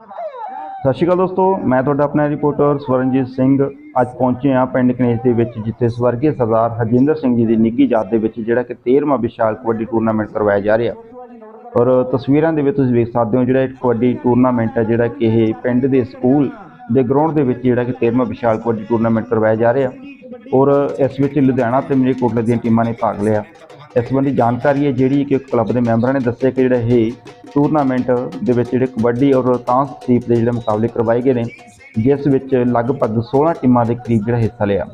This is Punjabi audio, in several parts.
ਸਤਿ ਸ਼੍ਰੀ ਅਕਾਲ ਦੋਸਤੋ, ਮੈਂ ਤੁਹਾਡਾ ਆਪਣਾ ਰਿਪੋਰਟਰ ਸਵਰਨਜੀਤ ਸਿੰਘ। ਅੱਜ ਪਹੁੰਚੇ ਹਾਂ ਪਿੰਡ ਕਨੇਸ਼ ਦੇ ਵਿੱਚ, ਜਿੱਥੇ ਸਵਰਗੀ ਸਰਦਾਰ ਹਰਜਿੰਦਰ ਸਿੰਘ ਜੀ ਦੀ ਨਿੱਘੀ ਯਾਦ ਦੇ ਵਿੱਚ, ਜਿਹੜਾ ਕਿ 13ਵਾਂ ਵਿਸ਼ਾਲ ਕਬੱਡੀ ਟੂਰਨਾਮੈਂਟ ਕਰਵਾਇਆ ਜਾ ਰਿਹਾ। ਔਰ ਤਸਵੀਰਾਂ ਦੇ ਵਿੱਚ ਤੁਸੀਂ ਵੇਖ ਸਕਦੇ ਹੋ, ਜਿਹੜਾ ਇਹ ਕਬੱਡੀ ਟੂਰਨਾਮੈਂਟ ਹੈ, ਜਿਹੜਾ ਕਿ ਇਹ ਪਿੰਡ ਦੇ ਸਕੂਲ ਦੇ ਗਰਾਊਂਡ ਦੇ ਵਿੱਚ ਜਿਹੜਾ ਕਿ 13ਵਾਂ ਵਿਸ਼ਾਲ ਕਬੱਡੀ ਟੂਰਨਾਮੈਂਟ ਕਰਵਾਇਆ ਜਾ ਰਿਹਾ। ਔਰ ਇਸ ਵਿੱਚ ਲੁਧਿਆਣਾ ਤੇ ਮਲੇਰਕੋਟਲਾ ਦੀਆਂ ਟੀਮਾਂ ਨੇ ਭਾਗ ਲਿਆ। ਇਸ ਸੰਬੰਧੀ ਜਾਣਕਾਰੀ ਹੈ ਜਿਹੜੀ ਕਿ ਕਲੱਬ ਦੇ ਮੈਂਬਰਾਂ ਨੇ ਦੱਸਿਆ ਕਿ ਜਿਹੜਾ ਇਹ ਟੂਰਨਾਮੈਂਟ ਦੇ ਵਿੱਚ ਜਿਹੜੇ ਕਬੱਡੀ ਔਰ ਤਾਂਸ ਸੀਪ ਦੇ ਜਿਹੜੇ ਮੁਕਾਬਲੇ ਕਰਵਾਏ ਗਏ ਨੇ, ਜਿਸ ਵਿੱਚ ਲਗਭਗ 16 ਟੀਮਾਂ ਦੇ ਕਰੀਬ ਜਿਹੜਾ ਹਿੱਸਾ ਲਿਆ।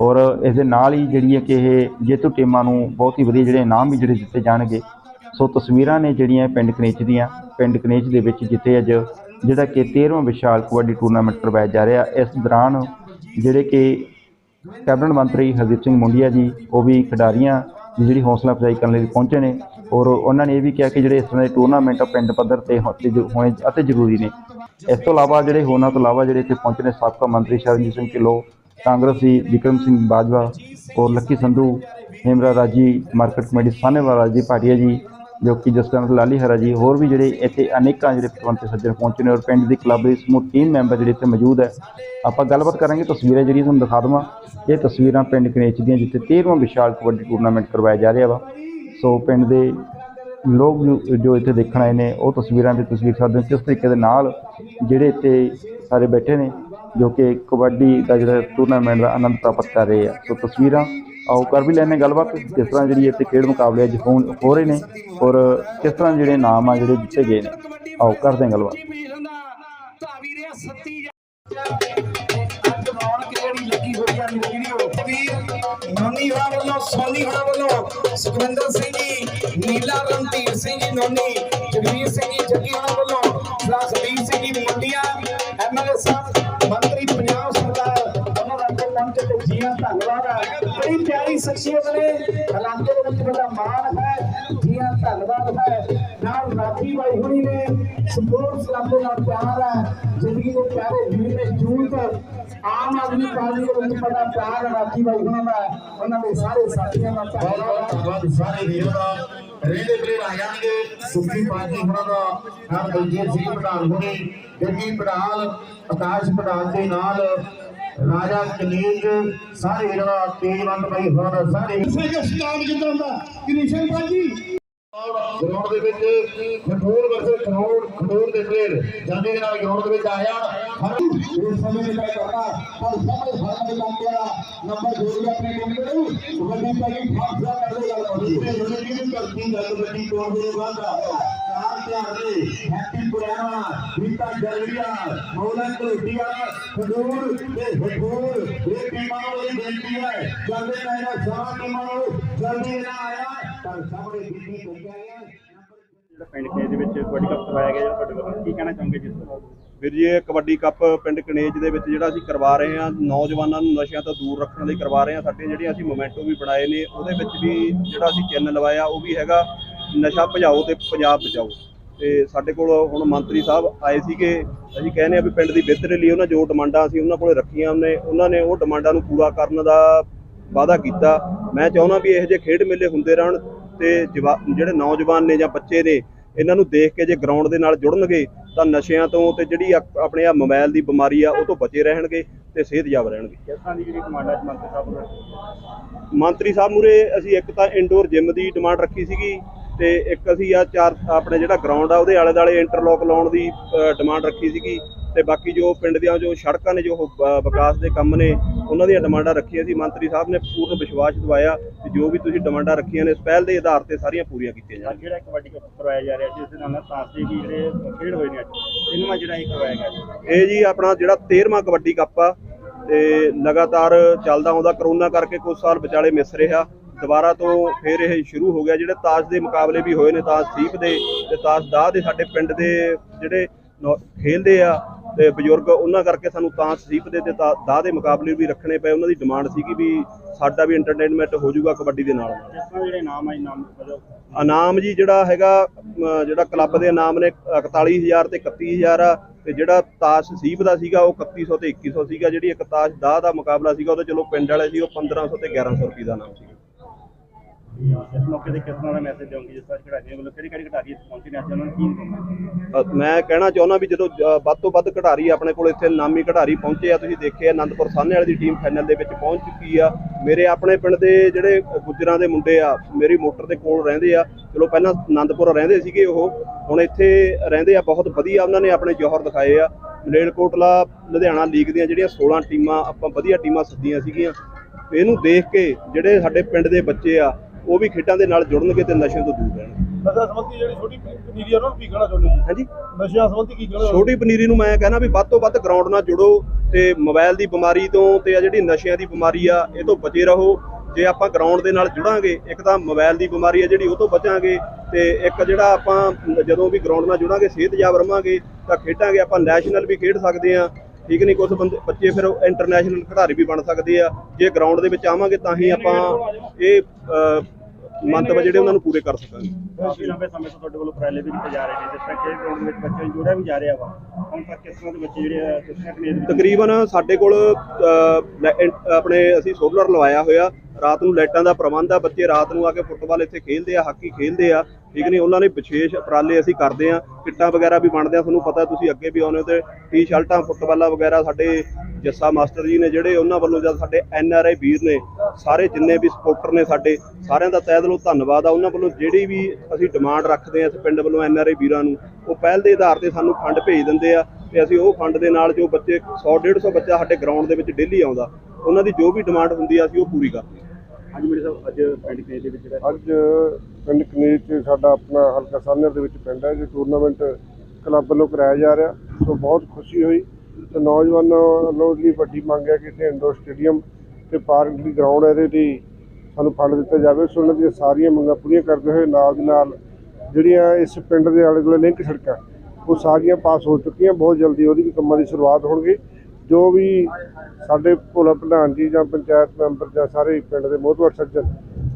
ਔਰ ਇਸ ਦੇ ਨਾਲ ਹੀ ਜਿਹੜੀ ਹੈ ਕਿ ਇਹ ਜੇਤੂ ਟੀਮਾਂ ਨੂੰ ਬਹੁਤ ਹੀ ਵਧੀਆ ਜਿਹੜੇ ਇਨਾਮ ਵੀ ਜਿਹੜੇ ਦਿੱਤੇ ਜਾਣਗੇ। ਸੋ ਤਸਵੀਰਾਂ ਨੇ ਜਿਹੜੀਆਂ ਪਿੰਡ ਕਨੇਚ ਦੀਆਂ, ਪਿੰਡ ਕਨੇਚ ਦੇ ਵਿੱਚ ਜਿੱਥੇ ਅੱਜ ਜਿਹੜਾ ਕਿ 13ਵਾਂ ਵਿਸ਼ਾਲ ਕਬੱਡੀ ਟੂਰਨਾਮੈਂਟ ਕਰਵਾਇਆ ਜਾ ਰਿਹਾ, ਇਸ ਦੌਰਾਨ ਜਿਹੜੇ ਕਿ ਕੈਬਨਿਟ ਮੰਤਰੀ ਹਰਦੀਪ ਸਿੰਘ ਮੁੰਡੀਆ ਜੀ, ਉਹ ਵੀ ਖਿਡਾਰੀਆਂ ਦੀ ਜਿਹੜੀ ਹੌਸਲਾ ਅਫਜ਼ਾਈ ਕਰਨ ਲਈ ਪਹੁੰਚੇ ਨੇ। ਔਰ ਉਹਨਾਂ ਨੇ ਇਹ ਵੀ ਕਿਹਾ ਕਿ ਜਿਹੜੇ ਇਸ ਤਰ੍ਹਾਂ ਦੇ ਟੂਰਨਾਮੈਂਟ ਪਿੰਡ ਪੱਧਰ ਤੇ ਹੋਣੇ ਅਤੇ ਜ਼ਰੂਰੀ ਨੇ। ਇਸ ਤੋਂ ਇਲਾਵਾ ਜਿਹੜੇ ਹੋਰਨਾਂ ਤੋਂ ਇਲਾਵਾ ਜਿਹੜੇ ਇੱਥੇ ਪਹੁੰਚੇ ਨੇ, ਸਾਬਕਾ ਮੰਤਰੀ ਸ਼ਰਨਜੀਤ ਸਿੰਘ ਢਿੱਲੋਂ, ਕਾਂਗਰਸੀ ਵਿਕਰਮ ਸਿੰਘ ਬਾਜਵਾ ਔਰ ਲੱਕੀ ਸੰਧੂ ਹੇਮਰਾ ਰਾਜੀ, ਮਾਰਕੀਟ ਕਮੇਟੀ ਸਾਹਨੇਵਾਲਾ ਜੀ ਭਾਟੀਆ ਜੀ ਜੋ ਕਿ ਜਸਕਰਨ ਲਾਲੀ ਹਰਾ ਜੀ, ਹੋਰ ਵੀ ਜਿਹੜੇ ਇੱਥੇ ਅਨੇਕਾਂ ਜਿਹੜੇ ਪਤਵੰਤੇ ਸੱਜਣ ਪਹੁੰਚੇ ਨੇ ਔਰ ਪਿੰਡ ਦੀ ਕਲੱਬ ਦੀ ਸਮੂਹ ਟੀਮ ਮੈਂਬਰ ਜਿਹੜੇ ਇੱਥੇ ਮੌਜੂਦ ਹੈ। ਆਪਾਂ ਗੱਲਬਾਤ ਕਰਾਂਗੇ ਤਸਵੀਰਾਂ ਜਿਹੜੀਆਂ ਤੁਹਾਨੂੰ ਦਿਖਾ ਦੇਵਾਂ। ਇਹ ਤਸਵੀਰਾਂ ਪਿੰਡ ਕਨੇਚ ਦੀਆਂ ਜਿੱਥੇ 13ਵਾਂ ਵਿਸ਼ਾਲ ਕਬੱਡੀ ਟੂਰਨਾਮੈਂਟ ਕਰਵਾਇਆ ਜਾ ਰਿਹਾ ਵਾ। ਸੋ ਪਿੰਡ ਦੇ ਲੋਕ ਜੋ- ਜੋ ਇੱਥੇ ਦੇਖਣ ਆਏ ਨੇ, ਉਹ ਤਸਵੀਰਾਂ ਵੀ ਤੁਸੀਂ ਦੇਖ ਸਕਦੇ ਹੋ ਕਿਸ ਤਰੀਕੇ ਦੇ ਨਾਲ ਜਿਹੜੇ ਇੱਥੇ ਸਾਰੇ ਬੈਠੇ ਨੇ ਜੋ ਕਿ ਕਬੱਡੀ ਦਾ ਜਿਹੜਾ ਟੂਰਨਾਮੈਂਟ ਦਾ ਆਨੰਦ ਪ੍ਰਾਪਤ ਕਰ ਰਹੇ ਆ। ਸੋ ਤਸਵੀਰਾਂ ਆਓ ਕਰ ਵੀ ਲੈਣੇ ਗੱਲਬਾਤ, ਕਿਸ ਤਰ੍ਹਾਂ ਜਿਹੜੀ ਇੱਥੇ ਖੇਡ ਮੁਕਾਬਲੇ ਅੱਜ ਹੋ ਰਹੇ ਨੇ ਔਰ ਕਿਸ ਤਰ੍ਹਾਂ ਜਿਹੜੇ ਨਾਮ ਆ ਜਿਹੜੇ ਦਿੱਤੇ ਗਏ ਨੇ ਆਓ ਕਰਦੇ ਹਾਂ ਗੱਲਬਾਤ। ਧਾਵੀ ਰਿਆ ਸੱਤੀ ਅੱਜ ਰੌਣਕ ਜਿਹੜੀ ਲੱਗੀ ਹੋਈ ਆ ਵੀਡੀਓ ਵੀਰ ਨੋਨੀ ਹੋਣਾ ਵੱਲੋਂ ਸੋਨੀ ਹੋਣਾ ਵੱਲੋਂ ਸੁਖਵਿੰਦਰ ਸਿੰਘ ਜੀ, ਨੀਲਾ ਰਣਧੀਰ ਸਿੰਘ ਜੀ, ਨੋਨੀ, ਜਗਵੀਰ ਸਿੰਘ ਜੀ, ਜੱਗੀ ਹੋਣਾ ਵੱਲੋਂ ਸਰਦਾਰ ਸ਼ਖਸੀਅਤ ਨੇ ਇਲਾਕੇ ਦੇ ਵਿੱਚ ਬੜਾ ਮਾਣ ਹੈ। ਜੀਆਂ ਧੰਨਵਾਦ ਹੈ। ਨਾਲ ਰਾਜੀ ਬਾਈ ਹੁਣੀ ਨੇ। ਸਪੋਰਟਸ ਕਲੱਬ ਦੇ ਨਾਲ ਪਿਆਰ ਹੈ। ਜ਼ਿੰਦਗੀ ਦੇ ਪਿਆਰੇ ਵੀਰ ਨੇ ਜੂਤ ਆਮ ਆਦਮੀ ਪਾਰਟੀ ਦੇ ਵਿੱਚ ਬੜਾ ਪਿਆਰ ਹੈ ਰਾਜੀ ਬਾਈ ਹੁਣਾਂ ਦਾ ਉਹਨਾਂ ਦੇ ਸਾਰੇ ਸਾਥੀਆਂ ਦਾ ਬਹੁਤ ਬਹੁਤ ਧੰਨਵਾਦ। ਧੰਨਵਾਦ ਸਾਰੇ ਵੀਰਾਂ ਦਾ। ਰਹਿੰਦੇ ਪਲੇਅਰ ਆ ਜਾਣਗੇ। ਸੁਖੀ ਪਾਜੀ ਹੁਣਾਂ ਦਾ। ਨਾਲ ਬਲਜੀਤ ਸਿੰਘ ਪ੍ਰਧਾਨ ਹੁਣੀ ਜੱਗੀ ਪੜਾਲ ਆਕਾਸ਼ ਪੜਾਲ ਦੇ ਨਾਲ ਰਾਜਾ ਕਲੀਗ ਸਾਰੇ ਦਾ ਤੇਜਵੰਤ ਭਾਈ ਦਾ ਸਾਰੇ ਸਿੰਘ ਸਟਾਮ ਜਿੰਦਾ ਹੁੰਦਾ ਕ੍ਰਿਸ਼ਨ ਭਾਜੀ? ਗਰਾਊਂਡ ਦੇ ਵਿੱਚ ਖੰਡੂਰ ਵਰਸੇ ਖੰਡੂਰ ਖੰਡੂਰ ਦੇ ਪਲੇਅਰ ਜਾਂਦੇ ਦੇ ਨਾਲ ਗਰਾਊਂਡ ਦੇ ਵਿੱਚ ਆ। ਜਾਣ ਹਰ ਇਸ ਸਮੇਂ ਦੇ ਤੱਕ ਕਰਨਾ ਪਰ ਸਾਹਮਣੇ ਸਾਹਮਣੇ ਲੱਗ ਗਿਆ ਨੰਬਰ ਜੋੜ ਆਪਣੇ ਟੀਮ ਨੂੰ ਵੱਡੀ ਪੈਗੀ ਫਾਸਲਾ ਕਰਦੇ ਗੱਲ ਹੋਈ ਦੂਸਰੇ ਯੂਨਿਟ ਦੀ ਧਰਤੀ ਗੱਲ ਵੱਡੀ ਕੋਲ ਦੇ ਵਾਂਦਾ ਚਾਰ ਧਿਆਨ ਹੈਪੀ ਪੁਰਾਣਾ ਰੀਤਾ ਜਲਵੀਆ ਮੌਲਾ ਕਲੋਟੀਆ ਖਡੂਰ ਤੇ ਹਠੂਰ ਇਹ ਟੀਮਾਂ ਨੂੰ ਇਹ ਬੇਨਤੀ ਹੈ ਜਾਂਦੇ ਪਹਿਲਾਂ ਸਾਰਾ ਟੀਮਾਂ ਨੂੰ ਜਲਦੀ ਨਾ ਆਇਆ ਪਰ ਸਾਹਮਣੇ ਬੀਬੀ ਪਈ ਆਇਆ ਜਿਹੜਾ ਪਿੰਡ ਕਨੇਚ ਦੇ ਵਿੱਚ ਕਬੱਡੀ ਕੱਪ ਕਰਵਾਇਆ ਗਿਆ ਤੁਹਾਡੇ ਵੱਲੋਂ, ਕੀ ਕਹਿਣਾ ਚਾਹੋਗੇ ਜਿਸ ਵੀਰ ਜੀ, ਇਹ ਕਬੱਡੀ ਕੱਪ ਪਿੰਡ ਕਨੇਜ ਦੇ ਵਿੱਚ ਜਿਹੜਾ ਅਸੀਂ ਕਰਵਾ ਰਹੇ ਹਾਂ, ਨੌਜਵਾਨਾਂ ਨੂੰ ਨਸ਼ਿਆਂ ਤੋਂ ਦੂਰ ਰੱਖਣ ਲਈ ਕਰਵਾ ਰਹੇ ਹਾਂ। ਸਾਡੀਆਂ ਜਿਹੜੀਆਂ ਅਸੀਂ ਮੋਮੈਂਟੋ ਵੀ ਬਣਾਏ ਨੇ, ਉਹਦੇ ਵਿੱਚ ਵੀ ਜਿਹੜਾ ਅਸੀਂ ਚੈਨਲ ਲਵਾਇਆ, ਉਹ ਵੀ ਹੈਗਾ ਨਸ਼ਾ ਭਜਾਓ ਤੇ ਪੰਜਾਬ ਬਚਾਓ। ਤੇ ਸਾਡੇ ਕੋਲ ਹੁਣ ਮੰਤਰੀ ਸਾਹਿਬ ਆਏ ਸੀਗੇ। ਅਸੀਂ ਕਹਿੰਦੇ ਆ ਵੀ ਪਿੰਡ ਦੀ ਬਿਹਤਰੀ ਲਈ ਉਹਨਾਂ ਜੋ ਡਿਮਾਂਡਾਂ ਅਸੀਂ ਉਹਨਾਂ ਕੋਲੇ ਰੱਖੀਆਂ ਨੇ ਉਹਨਾਂ ਨੇ ਉਹ ਡਿਮਾਂਡਾਂ ਨੂੰ ਪੂਰਾ ਕਰਨ ਦਾ ਵਾਅਦਾ ਕੀਤਾ। ਮੈਂ ਚਾਹੁੰਦਾ ਵੀ ਇਹੋ ਜਿਹੇ ਖੇਡ ਮੇਲੇ ਹੁੰਦੇ ਰਹਿਣ ਤੇ ਜਿਹੜੇ ਨੌਜਵਾਨ ਨੇ ਜਾਂ ਬੱਚੇ ਨੇ ਇਹਨਾਂ ਨੂੰ ਦੇਖ ਕੇ ਜੇ ਗਰਾਊਂਡ ਦੇ ਨਾਲ ਜੁੜਨਗੇ ਤਾਂ ਨਸ਼ਿਆਂ ਤੋਂ ਤੇ ਜਿਹੜੀ ਆਪਣੇ ਆ ਮੋਬਾਈਲ ਦੀ ਬਿਮਾਰੀ ਆ ਉਹ ਤੋਂ ਬਚੇ ਰਹਿਣਗੇ ਤੇ ਸਿਹਤਯਾਬ ਰਹਿਣਗੇ। ਕਿਸ ਦੀ ਜਿਹੜੀ ਕਮਾਂਡ ਹੈ ਮੰਤਰੀ ਸਾਹਿਬ ਮੰਤਰੀ ਸਾਹਿਬ ਮੂਰੇ ਅਸੀਂ ਇੱਕ ਤਾਂ ਇਨਡੋਰ ਜਿਮ ਦੀ ਡਿਮਾਂਡ ਰੱਖੀ ਸੀਗੀ ਤੇ ਇੱਕ ਅਸੀਂ ਆ ਚਾਰ ਆਪਣੇ ਜਿਹੜਾ ਗਰਾਊਂਡ ਆ ਉਹਦੇ ਆਲੇ ਦਾਲੇ ਇੰਟਰਲੋਕ ਲਾਉਣ ਦੀ ਡਿਮਾਂਡ ਰੱਖੀ ਸੀਗੀ। ਤੇ ਬਾਕੀ ਜੋ ਪਿੰਡ ਦੀਆਂ ਜੋ ਸੜਕਾਂ ਨੇ ਜੋ ਵਿਕਾਸ ਦੇ ਕੰਮ ਨੇ ਉਹਨਾਂ ਦੀਆਂ ਡਿਮਾਂਡਾਂ ਰੱਖੀਆਂ ਸੀ। ਮੰਤਰੀ ਸਾਹਿਬ ਨੇ ਪੂਰਨ ਵਿਸ਼ਵਾਸ ਦਿਵਾਇਆ ਕਿ ਜੋ ਵੀ ਤੁਸੀਂ ਡਿਮਾਂਡਾਂ ਰੱਖੀਆਂ ਨੇ ਪਹਿਲ ਦੇ ਆਧਾਰ ਤੇ ਸਾਰੀਆਂ ਪੂਰੀਆਂ ਕੀਤੀਆਂ ਜਾਣਗੀਆਂ ਜਿਹੜਾ ਕਬੱਡੀ ਕੱਪ ਕਰਵਾਇਆ ਜਾ ਰਿਹਾ ਜਿਸ ਦੇ ਨਾਲ ਨਾਲ ਤਾਂਸੇ ਕੀ ਜਿਹੜੇ ਖੇਡ ਹੋਏ ਨੇ ਅੱਜ ਇਹਨੂੰ ਜਿਹੜਾ ਇਹ ਕਰਵਾਇਆ ਗਿਆ ਇਹ ਜੀ ਆਪਣਾ ਜਿਹੜਾ 13ਵਾਂ ਕਬੱਡੀ ਕੱਪ ਆ ਤੇ ਲਗਾਤਾਰ ਚੱਲਦਾ ਆਉਂਦਾ ਕਰੋਨਾ ਕਰਕੇ ਕੁਝ ਸਾਲ ਵਿਚਾਲੇ ਮਿਸ ਰਿਹਾ। ਦੁਬਾਰਾ ਤੋਂ ਫਿਰ ਇਹ ਸ਼ੁਰੂ ਹੋ ਗਿਆ। ਜਿਹੜੇ ਤਾਸ਼ ਦੇ ਮੁਕਾਬਲੇ ਵੀ ਹੋਏ ਨੇ ਤਾਸ਼ ਸੀਪ ਦੇ ਤੇ ਤਾਸ਼ ਦਾਹ ਦੇ ਸਾਡੇ ਪਿੰਡ ਦੇ ਜਿਹੜੇ ਖੇਲਦੇ ਆ ਤੇ ਬਜ਼ੁਰਗ ਉਹਨਾਂ ਕਰਕੇ ਸਾਨੂੰ ਤਾਸ਼ ਸੀਪ ਦੇ ਤੇ ਤਾਂ ਦਾਹ ਦੇ ਮੁਕਾਬਲੇ ਵੀ ਰੱਖਣੇ ਪਏ। ਉਹਨਾਂ ਦੀ ਡਿਮਾਂਡ ਸੀਗੀ ਵੀ ਸਾਡਾ ਵੀ ਐਂਟਰਟੇਨਮੈਂਟ ਹੋ ਜਾਊਗਾ ਕਬੱਡੀ ਦੇ ਨਾਲ। ਜਿਹੜੇ ਨਾਮ ਆ ਇਨਾਮ ਜੀ ਜਿਹੜਾ ਹੈਗਾ ਜਿਹੜਾ ਕਲੱਬ ਦੇ ਇਨਾਮ ਨੇ 41000 ਤੇ 31000 ਆ। ਤੇ ਜਿਹੜਾ ਤਾਸ਼ ਸੀਪ ਦਾ ਸੀਗਾ ਉਹ 3100 ਤੇ 2100 ਸੀਗਾ। ਜਿਹੜੀ ਇੱਕ ਤਾਸ਼ ਦਾਹ ਦਾ ਮੁਕਾਬਲਾ ਸੀਗਾ ਉਹਦੇ ਚਲੋ ਪਿੰਡ ਵਾਲੇ ਸੀ ਉਹ 1500 ਤੇ 1100 ਰੁਪਏ ਦਾ ਨਾਮ ਸੀਗਾ। ਇਸ ਮੌਕੇ ਤੇ ਕਿਸ ਤਰ੍ਹਾਂ ਦਾ ਮੈਸੇਜ ਦਿਓਗੇ ਜਿਸ ਤਰ੍ਹਾਂ ਖਿਡਾਰੀਆਂ ਵੱਲੋਂ ਕਿਹੜੀ ਕਿਹੜੀ ਖਿਡਾਰੀ ਪਹੁੰਚੇ ਨੇ ਅੱਜ ਉਹਨਾਂ ਨੂੰ ਕੀ ਕਹੋਗੇ ਮੈਂ ਕਹਿਣਾ ਚਾਹੁੰਦਾ ਵੀ ਜਦੋਂ ਅ, ਵੱਧ ਤੋਂ ਵੱਧ ਖਿਡਾਰੀ ਆਪਣੇ ਕੋਲ ਇੱਥੇ ਨਾਮੀ ਖਿਡਾਰੀ ਪਹੁੰਚੇ ਆ ਤੁਸੀਂ ਦੇਖਿਆ ਆਨੰਦਪੁਰ ਸਾਹਨੇ ਵਾਲੀ ਦੀ ਟੀਮ ਫਾਈਨਲ ਦੇ ਵਿੱਚ ਪਹੁੰਚ ਚੁੱਕੀ ਆ। ਮੇਰੇ ਆਪਣੇ ਪਿੰਡ ਦੇ ਜਿਹੜੇ ਗੁੱਜਰਾਂ ਦੇ ਮੁੰਡੇ ਆ ਮੇਰੀ ਮੋਟਰ ਦੇ ਕੋਲ ਰਹਿੰਦੇ ਆ। ਚਲੋ ਪਹਿਲਾਂ ਆਨੰਦਪੁਰ ਰਹਿੰਦੇ ਸੀਗੇ ਉਹ ਹੁਣ ਇੱਥੇ ਰਹਿੰਦੇ ਆ ਬਹੁਤ ਵਧੀਆ ਉਹਨਾਂ ਨੇ ਆਪਣੇ ਜੋਹਰ ਦਿਖਾਏ ਆ। ਮਲੇਰਕੋਟਲਾ ਲੁਧਿਆਣਾ ਲੀਗ ਦੀਆਂ ਜਿਹੜੀਆਂ 16 ਟੀਮਾਂ ਆਪਾਂ ਵਧੀਆ ਟੀਮਾਂ ਸੱਦੀਆਂ ਸੀਗੀਆਂ। ਇਹਨੂੰ ਦੇਖ ਕੇ ਜਿਹੜੇ ਸਾਡੇ ਪਿੰਡ ਦੇ ਬੱਚੇ ਆ ਉਹ ਵੀ ਖੇਡਾਂ ਦੇ ਨਾਲ ਜੁੜਨਗੇ ਤੇ ਨਸ਼ੇ ਤੋਂ ਦੂਰ ਰਹਿਣਗੇ। ਨਸ਼ਾ ਸੰਬੰਧੀ ਜਿਹੜੀ ਛੋਟੀ ਪਨੀਰੀ ਆ ਉਹਨਾਂ ਨੂੰ ਕੀ ਕਹਿਣਾ ਚਾਹੁੰਦੇ ਜੀ? ਹਾਂਜੀ। ਨਸ਼ਿਆਂ ਸੰਬੰਧੀ ਕੀ ਕਹਿਣਾ ਛੋਟੀ ਪਨੀਰੀ ਨੂੰ ਮੈਂ ਕਹਿੰਦਾ ਵੀ ਵੱਧ ਤੋਂ ਵੱਧ ਗਰਾਊਂਡ ਨਾਲ ਜੁੜੋ ਤੇ ਮੋਬਾਈਲ ਦੀ ਬਿਮਾਰੀ ਤੋਂ ਤੇ ਆ ਜਿਹੜੀ ਨਸ਼ਿਆਂ ਦੀ ਬਿਮਾਰੀ ਆ ਇਹ ਤੋਂ ਬਚੇ ਰਹੋ। ਜੇ ਆਪਾਂ ਗਰਾਊਂਡ ਦੇ ਨਾਲ ਜੁੜਾਂਗੇ ਇੱਕ ਤਾਂ ਮੋਬਾਈਲ ਦੀ ਬਿਮਾਰੀ ਆ ਜਿਹੜੀ ਉਹ ਤੋਂ ਬਚਾਂਗੇ ਤੇ ਇੱਕ ਜਿਹੜਾ ਆਪਾਂ ਜਦੋਂ ਵੀ ਗਰਾਊਂਡ ਨਾਲ ਜੁੜਾਂਗੇ ਸਿਹਤਯਾਬ ਰਵਾਂਗੇ ਤਾਂ ਖੇਡਾਂਗੇ। ਆਪਾਂ ਨੈਸ਼ਨਲ ਵੀ ਖੇਡ ਸਕਦੇ ਆ ਠੀਕ ਨਹੀਂ ਕੁਝ ਬੰਦੇ ਬੱਚੇ ਫਿਰ ਇੰਟਰਨੈਸ਼ਨਲ ਖਿਡਾਰੀ ਵੀ ਬਣ ਸਕਦੇ ਆ। ਜੇ ਗਰਾਊਂਡ ਦੇ ਵਿੱਚ ਆਵਾਂਗੇ ਤਾਂ ਹੀ ਆਪਾਂ ਇਹ ਮੰਤਵ ਜਿਹੜੇ ਉਹਨਾਂ ਨੂੰ ਪੂਰੇ ਕਰ ਸਕਾਂਗੇ। ਕਾਫੀ ਲੰਬੇ ਸਮੇਂ ਤੋਂ ਤੁਹਾਡੇ ਵੱਲੋਂ ਉਪਰਾਲੇ ਵੀ ਕੀਤੇ ਜਾ ਰਹੇ ਨੇ ਜਿਸ ਤਰ੍ਹਾਂ ਖੇਡ ਗਰਾਊਂਡ ਦੇ ਵਿੱਚ ਬੱਚਿਆਂ ਨੂੰ ਜੋੜਿਆ ਵੀ ਜਾ ਰਿਹਾ ਵਾ। ਹੁਣ ਤੱਕ ਕਿਸ ਤਰ੍ਹਾਂ ਦੇ ਬੱਚੇ ਜਿਹੜੇ ਆ ਕਿਸ ਤਰ੍ਹਾਂ ਕਨੇਡ ਵਿੱਚ ਤਕਰੀਬਨ ਸਾਡੇ ਕੋਲ ਆਪਣੇ ਅਸੀਂ ਸੋਲਰ ਲਵਾਇਆ ਹੋਇਆ। ਰਾਤ ਨੂੰ ਲਾਈਟਾਂ ਦਾ ਪ੍ਰਬੰਧ ਆ, ਬੱਚੇ ਰਾਤ ਨੂੰ ਆ ਕੇ ਫੁੱਟਬਾਲ ਇੱਥੇ ਖੇਡਦੇ ਆ, ਹਾਕੀ ਖੇਡਦੇ ਆ, ਠੀਕ ਨਹੀਂ? ਉਹਨਾਂ ਨੇ ਵਿਸ਼ੇਸ਼ ਉਪਰਾਲੇ ਅਸੀਂ ਕਰਦੇ ਆ, ਕਿੱਟਾਂ ਵਗੈਰਾ ਵੀ ਬਣਦੇ ਆ, ਤੁਹਾਨੂੰ ਪਤਾ ਤੁਸੀਂ ਅੱਗੇ ਵੀ ਆਉਨੇ ਤੇ ਟੀ-ਸ਼ਰਟਾਂ, ਫੁੱਟਬਾਲਾਂ ਵਗੈਰਾ ਸਾਡੇ ਜੱਸਾ ਮਾਸਟਰ ਜੀ ਨੇ ਜਿਹੜੇ ਉਹਨਾਂ ਵੱਲੋਂ ਜਦ ਸਾਡੇ ਐਨ ਆਰ ਆਈ ਵੀਰ ਨੇ, ਸਾਰੇ ਜਿੰਨੇ ਵੀ ਸਪੋਰਟਰ ਨੇ ਸਾਡੇ, ਸਾਰਿਆਂ ਦਾ ਤਹਿ ਦਿਲੋਂ ਧੰਨਵਾਦ ਆ, ਉਹਨਾਂ ਵੱਲੋਂ ਜਿਹੜੀ ਵੀ ਅਸੀਂ ਡਿਮਾਂਡ ਰੱਖਦੇ ਆ ਇਸ ਪਿੰਡ ਵੱਲੋਂ ਐਨ ਆਰ ਆਈ ਵੀਰਾਂ ਨੂੰ, ਉਹ ਪਹਿਲ ਦੇ ਆਧਾਰ ਤੇ ਸਾਨੂੰ ਫੰਡ ਭੇਜ ਦਿੰਦੇ ਆ ਤੇ ਅਸੀਂ ਉਹ ਫੰਡ ਦੇ ਨਾਲ ਜੋ ਬੱਚੇ 100 150 ਬੱਚਾ ਸਾਡੇ ਗਰਾਊਂਡ ਦੇ ਵਿੱਚ ਡੇਲੀ ਆਉਂਦਾ, ਉਹਨਾਂ ਦੀ ਜੋ ਵੀ ਡਿਮਾਂਡ ਹੁੰਦੀ ਆ ਅਸੀਂ ਉਹ ਪੂਰੀ ਕਰਦੇ ਹਾਂ ਹਾਂਜੀ ਮੇਰੇ ਸਾਹਿਬ, ਅੱਜ ਪਿੰਡ ਕਨੇਡ ਦੇ ਵਿੱਚ ਜਿਹੜਾ ਅੱਜ ਪਿੰਡ ਕਨੀਰ ਚ ਸਾਡਾ ਆਪਣਾ ਹਲਕਾ ਸਾਹਨੇਰ ਦੇ ਵਿੱਚ ਪਿੰਡ ਹੈ, ਜੋ ਟੂਰਨਾਮੈਂਟ ਕਲੱਬ ਵੱਲੋਂ ਕਰਾਇਆ ਜਾ ਰਿਹਾ। ਸੋ ਬਹੁਤ ਖੁਸ਼ੀ ਹੋਈ ਤੇ ਨੌਜਵਾਨਾਂ ਵੱਲੋਂ ਜਿਹੜੀ ਵੱਡੀ ਮੰਗ ਹੈ ਕਿ ਇੱਥੇ ਇੰਡੋਰ ਸਟੇਡੀਅਮ ਤੇ ਪਾਰਕ ਦੀ ਗਰਾਊਂਡ ਇਹਦੇ ਲਈ ਸਾਨੂੰ ਫੰਡ ਦਿੱਤਾ ਜਾਵੇ। ਸੋ ਉਹਨਾਂ ਦੀਆਂ ਸਾਰੀਆਂ ਮੰਗਾਂ ਪੂਰੀਆਂ ਕਰਦੇ ਹੋਏ ਨਾਲ ਦੀ ਨਾਲ ਜਿਹੜੀਆਂ ਇਸ ਪਿੰਡ ਦੇ ਆਲੇ ਦੁਆਲੇ ਲਿੰਕ ਸੜਕਾਂ, ਉਹ ਸਾਰੀਆਂ ਪਾਸ ਹੋ ਚੁੱਕੀਆਂ। ਬਹੁਤ ਜਲਦੀ ਉਹਦੀ ਵੀ ਕੰਮਾਂ ਦੀ ਸ਼ੁਰੂਆਤ ਹੋਣਗੀ। ਜੋ ਵੀ ਸਾਡੇ ਭੋਲਾ ਪ੍ਰਧਾਨ ਜੀ ਜਾਂ ਪੰਚਾਇਤ ਮੈਂਬਰ ਜਾਂ ਸਾਰੇ ਪਿੰਡ ਦੇ ਮੋਹਤਵਰ ਸੱਜਣ,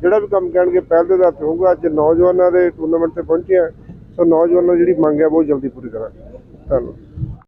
ਜਿਹੜਾ ਵੀ ਕੰਮ ਕਹਿਣਗੇ ਪਹਿਲ ਦੇ ਆਧਾਰ ਤੇ ਹੋਊਗਾ, ਅੱਜ ਨੌਜਵਾਨਾਂ ਦੇ ਟੂਰਨਾਮੈਂਟ ਤੇ ਪਹੁੰਚੇ ਆ, ਸੋ ਨੌਜਵਾਨਾਂ ਦੀ ਜਿਹੜੀ ਮੰਗ ਹੈ ਬਹੁਤ ਜਲਦੀ ਪੂਰੀ ਕਰਾਂਗੇ। ਧੰਨਵਾਦ।